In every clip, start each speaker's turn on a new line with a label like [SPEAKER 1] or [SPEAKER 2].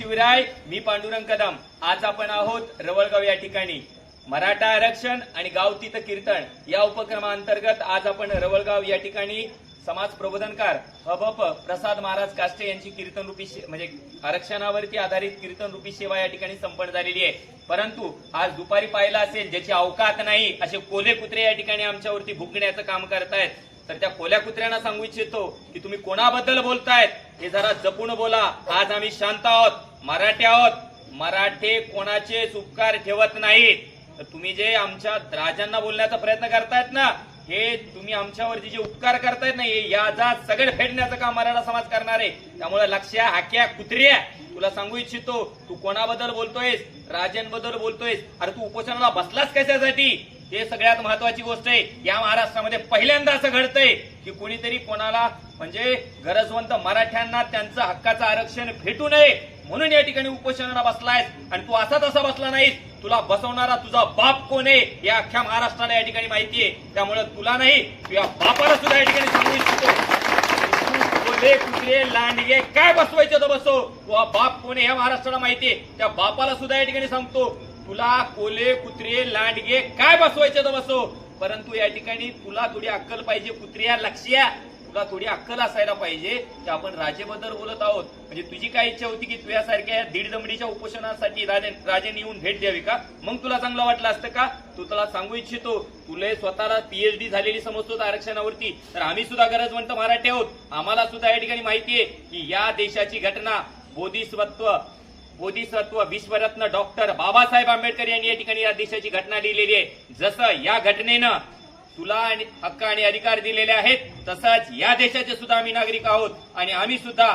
[SPEAKER 1] मी पांडुरंग कदम. आज आपण आहोत रवळगाव या ठिकाणी. मराठा आरक्षण आणि गावतीत कीर्तन या उपक्रमाअंतर्गत आज आपण रवळगाव या ठिकाणी समाज प्रबोधनकार हबप प्रसाद महाराज काष्टे यांची कीर्तन रूपी म्हणजे आरक्षणावरती आधारित कीर्तन रूपी सेवा या ठिकाणी संपन्न झालेली आहे. परंतु आज दुपारी पाहिला असेल ज्याची अवकात नाही असे कोले कुत्रे या ठिकाणी आमच्यावरती भुंकण्याचं काम करतायत. तर त्या कोल्या कुत्र्यांना सांगू इच्छितो की तुम्ही कोणाबद्दल बोलतायत? हे जरा जपून बोला. आज आम्ही शांत आहोत मराठी आहोत. मराठे कोणाचे उपकार ठेवत नाहीत? तर तुम्ही जे आमच्या राजांना बोलण्याचा प्रयत्न करतायत ना हे तुम्ही आमच्यावरती जे उपकार करतायत ना हे याचा सगळे फेडण्याचं काम मराठा समाज करणार आहे. त्यामुळे लक्ष्या हाक्या कुत्र्या. तुला सांगू इच्छितो तू कोणाबद्दल बोलतोयस? राजांबद्दल बोलतोयस? अरे तू उपोषणाला बसलास कशासाठी? हे सगळ्यात महत्वाची गोष्ट आहे. या महाराष्ट्रामध्ये पहिल्यांदा असं घडतंय की कोणीतरी कोणाला म्हणजे गरजवंत मराठ्यांना त्यांचं हक्काचं आरक्षण भेटू नये म्हणून या ठिकाणी उपोषणाला बसलायस आणि तू असा तसा बसला नाहीस. तुला बसवणारा तुझा बाप कोण आहे या अख्ख्या महाराष्ट्राला या ठिकाणी माहिती आहे. त्यामुळे तुला नाही तुझ्या बापाला सुद्धा या ठिकाणी सांगू इच्छितो. कुत्रे लांडगे काय बसवायचे तो बसव? तुझा बाप कोण आहे या महाराष्ट्राला माहिती आहे. त्या बापाला सुद्धा या ठिकाणी सांगतो. तुला कोले कुत्रे लांडगे काय बसवायचे तर बसव. परंतु या ठिकाणी तुला थोडी अक्कल पाहिजे कुत्र्या लक्ष्या तुला थोडी अक्कल असायला पाहिजे की आपण राजेबद्दल बोलत आहोत. म्हणजे तुझी काय इच्छा होती की तुझ्यासारख्या दीड दमडीच्या उपोषणासाठी राजे राजेने येऊन भेट द्यावी का? मग तुला चांगलं वाटलं असतं का? तू तुला सांगू इच्छितो. तुला स्वतःला पीएचडी झालेली समजतो आरक्षणावरती. तर आम्ही सुद्धा गरजवंत मराठी आहोत. आम्हाला सुद्धा या ठिकाणी माहिती आहे की या देशाची घटना बोधिसत्व बोधिसत्व विश्वरत्न डॉक्टर बाबासाहेब आंबेडकर यांनी या ठिकाणी या देशाची घटना लिहिलेली आहे. जसं या घटनेनं तुला आणि हक्क आणि अधिकार दिलेले आहेत तसंच या देशाचे सुद्धा आम्ही नागरिक आहोत आणि आम्ही सुद्धा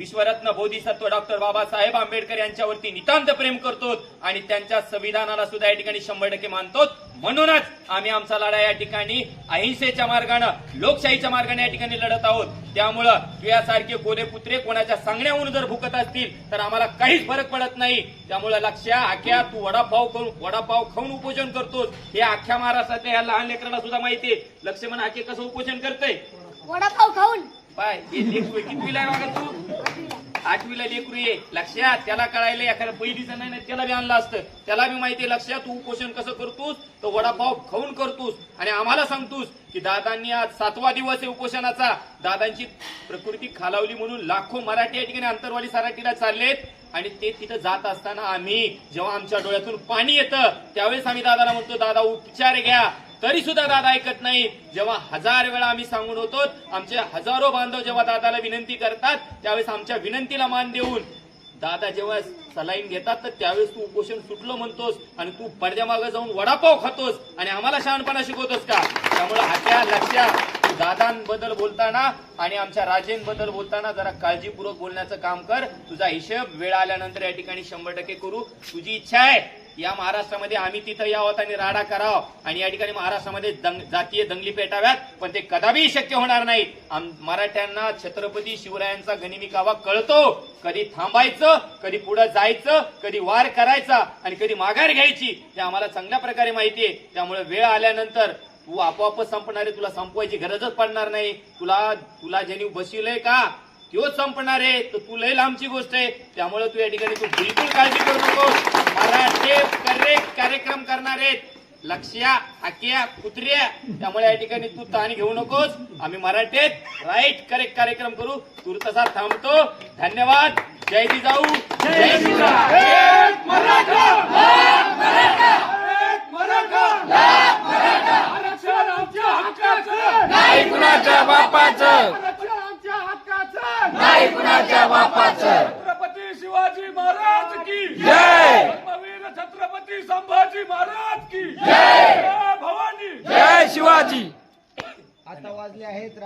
[SPEAKER 1] विश्वरत्न बोधिसत्व डॉक्टर बाबासाहेब आंबेडकर यांच्यावरती नितांत प्रेम करतो आणि त्यांच्या संविधानाला सुद्धा या ठिकाणी शंभर टक्के मानतो म्हणूनच आम्ही आमचा लढा या ठिकाणी अहिंसेच्या मार्गानं लोकशाहीच्या मार्गाने या ठिकाणी लढत आहोत. त्यामुळं तुझ्यासारखे कोरे पुत्रे कोणाच्या सांगण्यावरून जर भुकत असतील तर आम्हाला काहीच फरक पडत नाही. त्यामुळे लक्ष्या आख्या तू वडापाव करून वडापाव खाऊन उपोषण करतोस. हे अख्ख्या महाराष्ट्रातल्या या लहान लेकरांना सुद्धा माहिती लक्ष्मण आखे कसं उपोषण करतंय?
[SPEAKER 2] वडापाव खाऊन.
[SPEAKER 1] पाय हे लेकरू आहे. कितवीला आहे बघा तू? आठवीला लेकरू ये लक्षात? त्याला कळायला एखाद्या पहिलीचं नाही ना त्याला बी आणलं असतं. त्याला बी माहिती आहे लक्षात? तू उपोषण कसं करतोस? तो वडापाव खाऊन करतोस. आणि आम्हाला सांगतोस की दादांनी आज सातवा दिवस आहे उपोषणाचा. दादांची प्रकृती खालावली म्हणून लाखो मराठी या ठिकाणी अंतरवाली सराठीला चाललेत. आणि ते तिथं जात असताना आम्ही जेव्हा आमच्या डोळ्यातून पाणी येतं त्यावेळेस आम्ही दादाला म्हणतो दादा उपचार घ्या. तरी सुद्धा दादा ऐकत नाही. जेव्हा हजार वेळा आम्ही सांगून होतो आमचे हजारो बांधव जेव्हा दादाला विनंती करतात त्यावेळेस आमच्या विनंतीला मान देऊन. दादा जेव्हा सलाईन घेतात तर त्यावेळेस तू उपोषण सुटलो म्हणतोस आणि तू पडद्यामागे जाऊन वडापाव खातोस आणि आम्हाला शहाणपणा शिकवतोस का? त्यामुळे हात्या लक्षात दादांबद्दल बोलताना आणि आमच्या राजेंबद्दल बोलताना जरा काळजीपूर्वक बोलण्याचं काम कर. तुझा हिशेब वेळ आल्यानंतर या ठिकाणी शंभर टक्के करू. तुझी इच्छा आहे. या महाराष्ट्रामध्ये आम्ही तिथं यावं आणि राडा करावं. आणि या ठिकाणी महाराष्ट्रामध्ये दंग जातीय दंगली पेटाव्यात. पण ते कदापि शक्य होणार नाही. मराठ्यांना छत्रपती शिवरायांचा गनिमी कावा कळतो. कधी थांबायचं कधी पुढे जायचं कधी वार करायचा आणि कधी माघार घ्यायची हे आम्हाला चांगल्या प्रकारे माहिती आहे. त्यामुळे वेळ आल्यानंतर तू आपोआपच संपणारे तुला संपवायची गरजच पडणार नाही. तुला तुला ज्यांनी बसविलंय का? तोच संपणार आहे. तर तू लय लांबची गोष्ट आहे. त्यामुळे तू या ठिकाणी तू बिलकुल काळजी करू नको मराठे करेक्ट कार्यक्रम करणार आहेत. लक्ष्या आक्या कुत्र्या त्यामुळे या ठिकाणी तू ताण घेऊ नकोस. आम्ही मराठीत राईट करेक्ट कार्यक्रम करू. तू तसा थांबतो. धन्यवाद. जय जिजाऊ जय शिवराय
[SPEAKER 3] आरक्षण आमच्या हक्काचं.
[SPEAKER 4] नाही कुणाच्या बापाचं
[SPEAKER 3] आरक्षण आमच्या हक्काचं
[SPEAKER 4] नाही कुणाच्या बापाचं
[SPEAKER 3] छत्रपती शिवाजी महाराज की
[SPEAKER 4] जय.
[SPEAKER 3] छत्रपती संभाजी महाराज की जय. भवानी.
[SPEAKER 4] जय शिवाजी.
[SPEAKER 5] आता वाजले आहेत